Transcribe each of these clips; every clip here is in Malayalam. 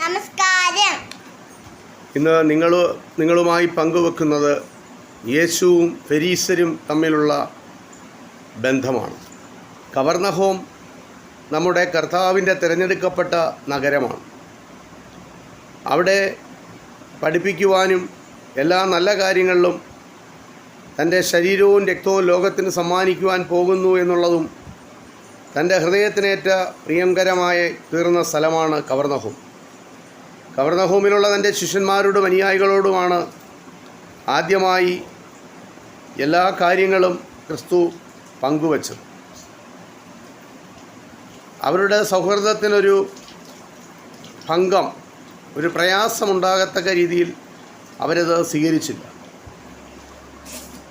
നമസ്കാരം. ഇന്ന് നിങ്ങൾ നിങ്ങളുമായി പങ്കുവെക്കുന്നത് യേശുവും ഫെരീസരും തമ്മിലുള്ള ബന്ധമാണ്. കവർണഹോം നമ്മുടെ കർത്താവിന്റെ തിരഞ്ഞെടുക്കപ്പെട്ട നഗരമാണ്. അവിടെ പഠിപ്പിക്കുവാനും എല്ലാ നല്ല കാര്യങ്ങളിലും തന്റെ ശരീരവും രക്തവും ലോകത്തിന് സമ്മാനിക്കുവാൻ പോകുന്നു എന്നുള്ളതും തന്റെ ഹൃദയത്തിനേറ്റ പ്രിയങ്കരമായി തീർന്ന സ്ഥലമാണ് കവർണഹോം കവർണഹോമിലുള്ള തന്റെ ശിഷ്യന്മാരോടും അനുയായികളോടുമാണ് ആദ്യമായി എല്ലാ കാര്യങ്ങളും ക്രിസ്തു പങ്കുവച്ചത്. അവരുടെ സൗഹൃദത്തിനൊരു ഭംഗം ഒരു പ്രയാസമുണ്ടാകത്തക്ക രീതിയിൽ അവരത് സ്വീകരിച്ചില്ല.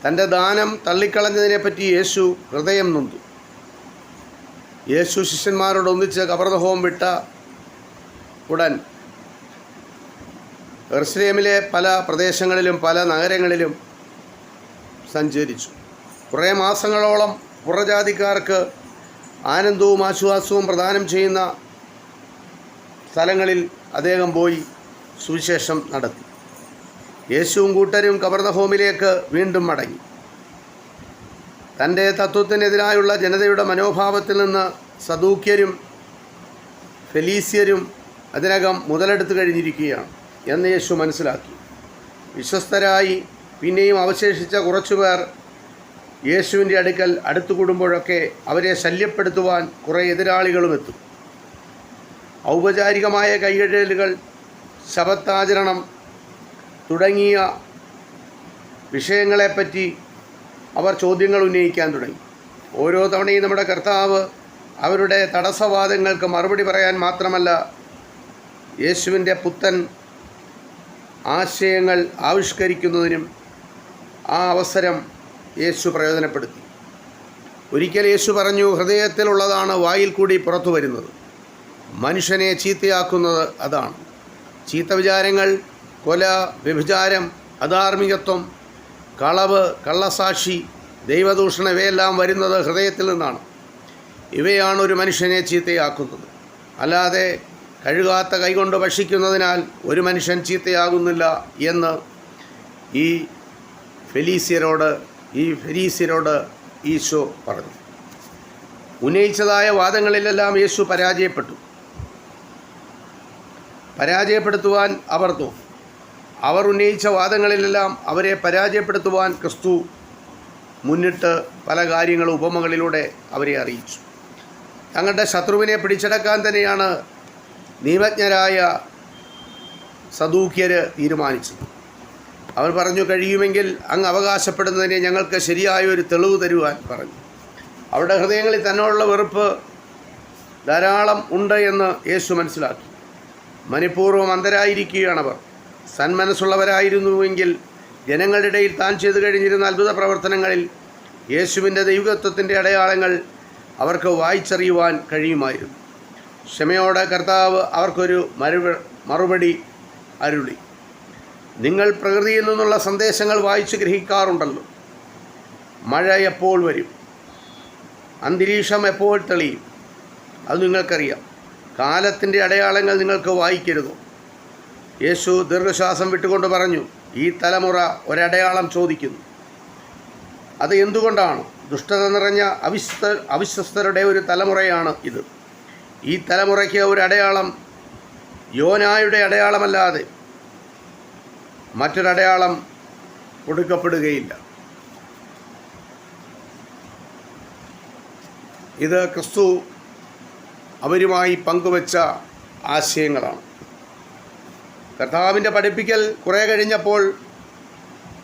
തന്റെ ദാനം തള്ളിക്കളഞ്ഞതിനെപ്പറ്റി യേശു ഹൃദയം നൊന്തു. യേശു ശിഷ്യന്മാരോട് ഒന്നിച്ച് വിട്ട ഉടൻ എർസ്ലേമിലെ പല പ്രദേശങ്ങളിലും പല നഗരങ്ങളിലും സഞ്ചരിച്ചു. കുറേ മാസങ്ങളോളം പുറജാതിക്കാർക്ക് ആനന്ദവും ആശ്വാസവും പ്രദാനം ചെയ്യുന്ന സ്ഥലങ്ങളിൽ അദ്ദേഹം പോയി സുവിശേഷം നടത്തി. യേശുവും കൂട്ടരും കബർദഹോമിലേക്ക് വീണ്ടും മടങ്ങി. തന്റെ തത്വത്തിനെതിരായുള്ള ജനതയുടെ മനോഭാവത്തിൽ നിന്ന് സദൂക്യരും ഫെലീസ്യരും അതിനകം മുതലെടുത്തു കഴിഞ്ഞിരിക്കുകയാണ്. എന്ന് യേശു മനസ്സിലാക്കി. വിശ്വസ്തരായി പിന്നെയും അവശേഷിച്ച കുറച്ചുപേർ യേശുവിന്റെ അടുക്കൽ അടുത്തു കൂടുമ്പോഴൊക്കെ അവരെ ശല്യപ്പെടുത്തുവാൻ കുറേ എതിരാളികളും എത്തും. ഔപചാരികമായ കൈകഴലുകൾ ശബത്താചരണം തുടങ്ങിയ വിഷയങ്ങളെപ്പറ്റി അവർ ചോദ്യങ്ങൾ ഉന്നയിക്കാൻ തുടങ്ങി. ഓരോ തവണയും നമ്മുടെ കർത്താവ് അവരുടെ തടസ്സവാദങ്ങൾക്ക് മറുപടി പറയാൻ മാത്രമല്ല യേശുവിന്റെ പുത്തൻ ആശയങ്ങൾ ആവിഷ്കരിക്കുന്നതിനും ആ അവസരം യേശു പ്രയോജനപ്പെടുത്തി. ഒരിക്കൽ യേശു പറഞ്ഞു ഹൃദയത്തിലുള്ളതാണ് വായിൽ കൂടി പുറത്തു വരുന്നത്. മനുഷ്യനെ ചീത്തയാക്കുന്നത് അതാണ്. ചീത്ത വിചാരങ്ങൾ കൊല വ്യഭിചാരം അധാർമികത്വം കളവ് കള്ളസാക്ഷി ദൈവദൂഷണം ഇവയെല്ലാം വരുന്നത് ഹൃദയത്തിൽ നിന്നാണ്. ഇവയാണ് ഒരു മനുഷ്യനെ ചീത്തയാക്കുന്നത്. അല്ലാതെ കഴുകാത്ത കൈകൊണ്ട് ഭക്ഷിക്കുന്നതിനാൽ ഒരു മനുഷ്യൻ ചീത്തയാകുന്നില്ല എന്ന് ഈ ഫെലീസ്യരോട് ഈ ഫെലീസിയരോട് ഈശോ പറഞ്ഞു. ഉന്നയിച്ചതായ വാദങ്ങളിലെല്ലാം യേശു പരാജയപ്പെട്ടു. പരാജയപ്പെടുത്തുവാൻ അവർ അവർ ഉന്നയിച്ച വാദങ്ങളിലെല്ലാം അവരെ പരാജയപ്പെടുത്തുവാൻ ക്രിസ്തു മുന്നിട്ട് പല കാര്യങ്ങളും ഉപമകളിലൂടെ അവരെ അറിയിച്ചു. തങ്ങളുടെ ശത്രുവിനെ പിടിച്ചടക്കാൻ തന്നെയാണ് നിയമജ്ഞരായ സദൂക്യർ തീരുമാനിച്ചു. അവർ പറഞ്ഞു കഴിയുമെങ്കിൽ അങ്ങ് അവകാശപ്പെടുന്നതിനെ ഞങ്ങൾക്ക് ശരിയായ ഒരു തെളിവ് തരുവാൻ പറഞ്ഞു. അവരുടെ ഹൃദയങ്ങളിൽ തന്നോടുള്ള വെറുപ്പ് ധാരാളം ഉണ്ട് എന്ന് യേശു മനസ്സിലാക്കി. മനഃപൂർവം അന്ധരായിരിക്കുകയാണവർ സന്മനസ്സുള്ളവരായിരുന്നുവെങ്കിൽ ജനങ്ങളുടെ ഇടയിൽ താൻ ചെയ്തു കഴിഞ്ഞിരുന്ന അത്ഭുത പ്രവർത്തനങ്ങളിൽ യേശുവിന്റെ ദൈവത്വത്തിന്റെ അടയാളങ്ങൾ അവർക്ക് വായിച്ചറിയുവാൻ കഴിയുമായിരുന്നു. ക്ഷമയോടെ കർത്താവ് അവർക്കൊരു മറുപ മറുപടി അരുളി. നിങ്ങൾ പ്രകൃതിയിൽ നിന്നുള്ള സന്ദേശങ്ങൾ വായിച്ച് ഗ്രഹിക്കാറുണ്ടല്ലോ. മഴ എപ്പോൾ വരും? അന്തരീക്ഷം എപ്പോൾ തെളിയും? അത് നിങ്ങൾക്കറിയാം. കാലത്തിന്റെ അടയാളങ്ങൾ നിങ്ങൾക്ക് വായിക്കരുതോ? യേശു ദീർഘശ്വാസം വിട്ടുകൊണ്ട് പറഞ്ഞു ഈ തലമുറ ഒരടയാളം ചോദിക്കുന്നു. അത് എന്തുകൊണ്ടാണ്? ദുഷ്ടത നിറഞ്ഞ അവിശ്വസ്ത അവിശ്വസ്തരുടെ ഒരു തലമുറയാണ് ഇത്. ഈ തലമുറയ്ക്ക് ഒരു അടയാളം യോനായുടെ അടയാളമല്ലാതെ മറ്റൊരടയാളം കൊടുക്കപ്പെടുകയില്ല ഇത് ക്രിസ്തു അവരുമായി പങ്കുവച്ച ആശയങ്ങളാണ്. കർത്താവിന്റെ പഠിപ്പിക്കൽ കുറേ കഴിഞ്ഞപ്പോൾ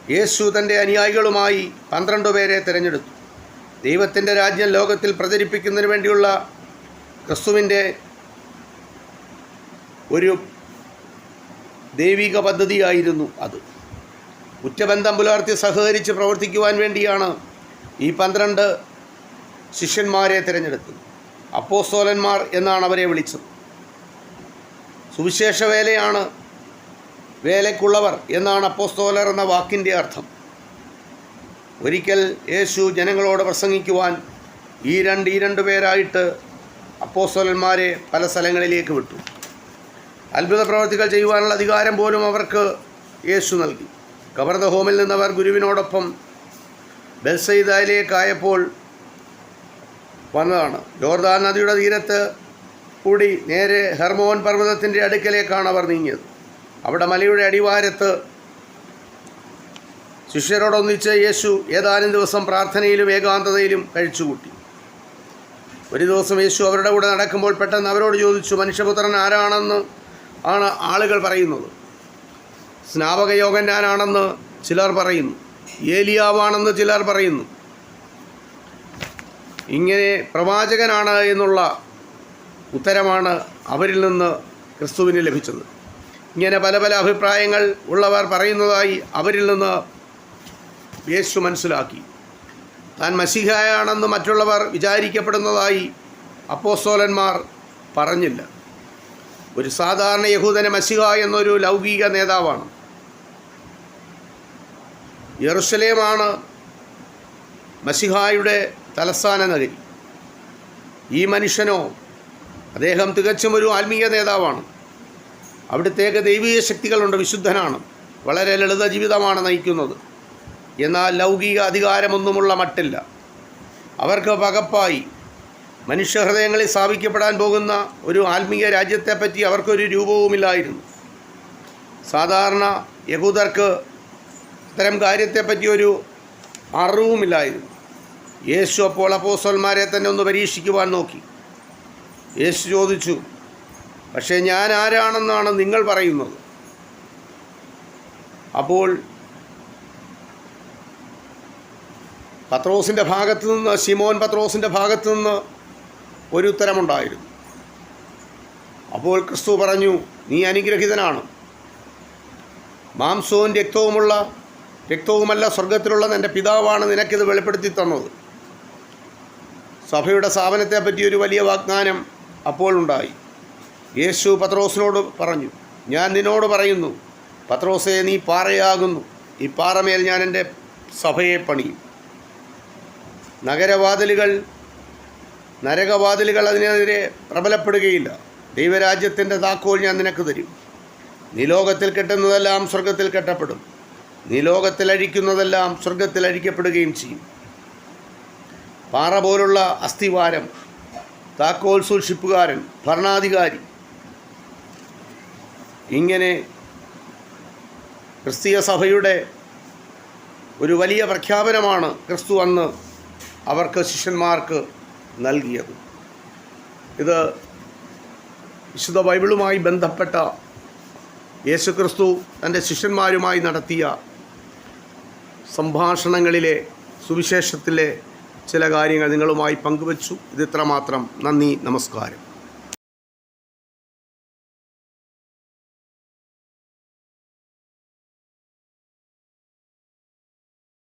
യേശു തന്റെ അനുയായികളുമായി പന്ത്രണ്ട് പേരെ തിരഞ്ഞെടുത്തു. ദൈവത്തിന്റെ രാജ്യം ലോകത്തിൽ പ്രചരിപ്പിക്കുന്നതിന് വേണ്ടിയുള്ള ക്രിസ്തുവിന്റെ ഒരു ദൈവിക പദ്ധതിയായിരുന്നു അത്. ഉറ്റബന്ധം പുലർത്തി സഹകരിച്ച് പ്രവർത്തിക്കുവാൻ വേണ്ടിയാണ് ഈ പന്ത്രണ്ട് ശിഷ്യന്മാരെ തിരഞ്ഞെടുത്തത്. അപ്പോസ്തോലന്മാർ എന്നാണ് അവരെ വിളിച്ചത്. സുവിശേഷ വേലയാണ് വേലയ്ക്കുള്ളവർ എന്നാണ് അപ്പോസ്തോലർ എന്ന വാക്കിന്റെ അർത്ഥം. ഒരിക്കൽ യേശു ജനങ്ങളോട് പ്രസംഗിക്കുവാൻ ഈ രണ്ട് ഈ രണ്ട് പേരായിട്ട് അപ്പോസ്തോലന്മാരെ പല സ്ഥലങ്ങളിലേക്ക് വിട്ടു. അത്ഭുത പ്രവർത്തികൾ ചെയ്യുവാനുള്ള അധികാരം പോലും അവർക്ക് യേശു നൽകി. കവർദ ഹോമിൽ നിന്നവർ ഗുരുവിനോടൊപ്പം ബെൽസൈദയിലേക്കായപ്പോൾ വന്നതാണ്. ജോർദാൻ നദിയുടെ തീരത്ത് കൂടി നേരെ ഹെർമോൻ പർവതത്തിന്റെ അടുക്കലേക്കാണ് അവർ നീങ്ങിയത്. അവിടെ മലയുടെ അടിവാരത്ത് ശിഷ്യരോടൊന്നിച്ച് യേശു ഏതാനും ദിവസം പ്രാർത്ഥനയിലും ഏകാന്തതയിലും കഴിച്ചുകൂട്ടി. ഒരു ദിവസം യേശു അവരുടെ കൂടെ നടക്കുമ്പോൾ പെട്ടെന്ന് അവരോട് ചോദിച്ചു മനുഷ്യപുത്രൻ ആരാണെന്ന്? ആണ് ആളുകൾ പറയുന്നത്. സ്നാപക ഞാനാണെന്ന് ചിലർ പറയുന്നു. ഏലിയാവാണെന്ന് ചിലർ പറയുന്നു. ഇങ്ങനെ പ്രവാചകനാണ് എന്നുള്ള ഉത്തരമാണ് അവരിൽ നിന്ന് ക്രിസ്തുവിന് ലഭിച്ചത്. ഇങ്ങനെ പല പല അഭിപ്രായങ്ങൾ ഉള്ളവർ പറയുന്നതായി അവരിൽ നിന്ന് യേശു മനസ്സിലാക്കി. താൻ മസിഹായാണെന്ന് മറ്റുള്ളവർ വിചാരിക്കപ്പെടുന്നതായി അപ്പോസ്തോലന്മാർ പറഞ്ഞില്ല. ഒരു സാധാരണ യഹൂദന മസിഹ എന്നൊരു ലൗകിക നേതാവാണ്. യെറുസലേമാണ് മസിഹായുടെ തലസ്ഥാന നഗരി. ഈ മനുഷ്യനോ അദ്ദേഹം തികച്ചും ഒരു ആത്മീയ നേതാവാണ്. അവിടുത്തേക്ക് ദൈവീയ ശക്തികളുണ്ട് വിശുദ്ധനാണ്. വളരെ ലളിത ജീവിതമാണ് നയിക്കുന്നത്. എന്നാൽ ലൗകിക അധികാരമൊന്നുമുള്ള മട്ടില്ല. അവർക്ക് പകപ്പായി. മനുഷ്യഹൃദയങ്ങളിൽ സ്ഥാപിക്കപ്പെടാൻ പോകുന്ന ഒരു ആത്മീയ രാജ്യത്തെപ്പറ്റി അവർക്കൊരു രൂപവുമില്ലായിരുന്നു. സാധാരണ യഹൂദർക്ക് ഇത്തരം കാര്യത്തെപ്പറ്റി ഒരു അറിവുമില്ലായിരുന്നു. യേശു അപ്പോൾ അപ്പോസ്തലന്മാരെ തന്നെ ഒന്ന് പരീക്ഷിക്കുവാൻ നോക്കി. യേശു ചോദിച്ചു പക്ഷേ ഞാൻ ആരാണെന്നാണ് നിങ്ങൾ പറയുന്നത്? അപ്പോൾ പത്രോസിന്റെ ഭാഗത്തു നിന്ന് ശിമോൻ പത്രോസിന്റെ ഭാഗത്തു നിന്ന് ഒരു ഉത്തരമുണ്ടായിരുന്നു. അപ്പോൾ ക്രിസ്തു പറഞ്ഞു നീ അനുഗ്രഹിതനാണ്. മാംസവും രക്തവുമുള്ള രക്തവുമല്ല സ്വർഗത്തിലുള്ള എന്റെ പിതാവാണ് നിനക്കിത് വെളിപ്പെടുത്തി തന്നത്. സഭയുടെ സ്ഥാപനത്തെ പറ്റി ഒരു വലിയ വാഗ്ദാനം അപ്പോൾ ഉണ്ടായി. യേശു പത്രോസിനോട് പറഞ്ഞു ഞാൻ നിന്നോട് പറയുന്നു പത്രോസെ നീ പാറയാകുന്നു. ഈ പാറമേൽ ഞാൻ എന്റെ സഭയെ പണിയും. നഗരവാതിലുകൾ നരകവാതിലുകൾ അതിനെതിരെ പ്രബലപ്പെടുകയില്ല. ദൈവരാജ്യത്തിന്റെ താക്കോൽ ഞാൻ നിനക്ക് തരും. നിലോകത്തിൽ കെട്ടുന്നതെല്ലാം സ്വർഗത്തിൽ കെട്ടപ്പെടും. നീ ലോകത്തിൽ അഴിക്കുന്നതെല്ലാം സ്വർഗത്തിൽ അഴിക്കപ്പെടുകയും ചെയ്യും. പാറ പോലുള്ള അസ്ഥിവാരം താക്കോൽ സൂക്ഷിപ്പുകാരൻ ഭരണാധികാരി. ഇങ്ങനെ ക്രിസ്തീയ സഭയുടെ ഒരു വലിയ പ്രഖ്യാപനമാണ് ക്രിസ്തു അന്ന് അവർക്ക് ശിഷ്യന്മാർക്ക് നൽകിയത്. ഇത് വിശുദ്ധ ബൈബിളുമായി ബന്ധപ്പെട്ട യേശുക്രിസ്തു തന്റെ ശിഷ്യന്മാരുമായി നടത്തിയ സംഭാഷണങ്ങളിലെ സുവിശേഷത്തിലെ ചില കാര്യങ്ങൾ നിങ്ങളുമായി പങ്കുവച്ചു. ഇത് ഇത്രമാത്രം നന്ദി നമസ്കാരം.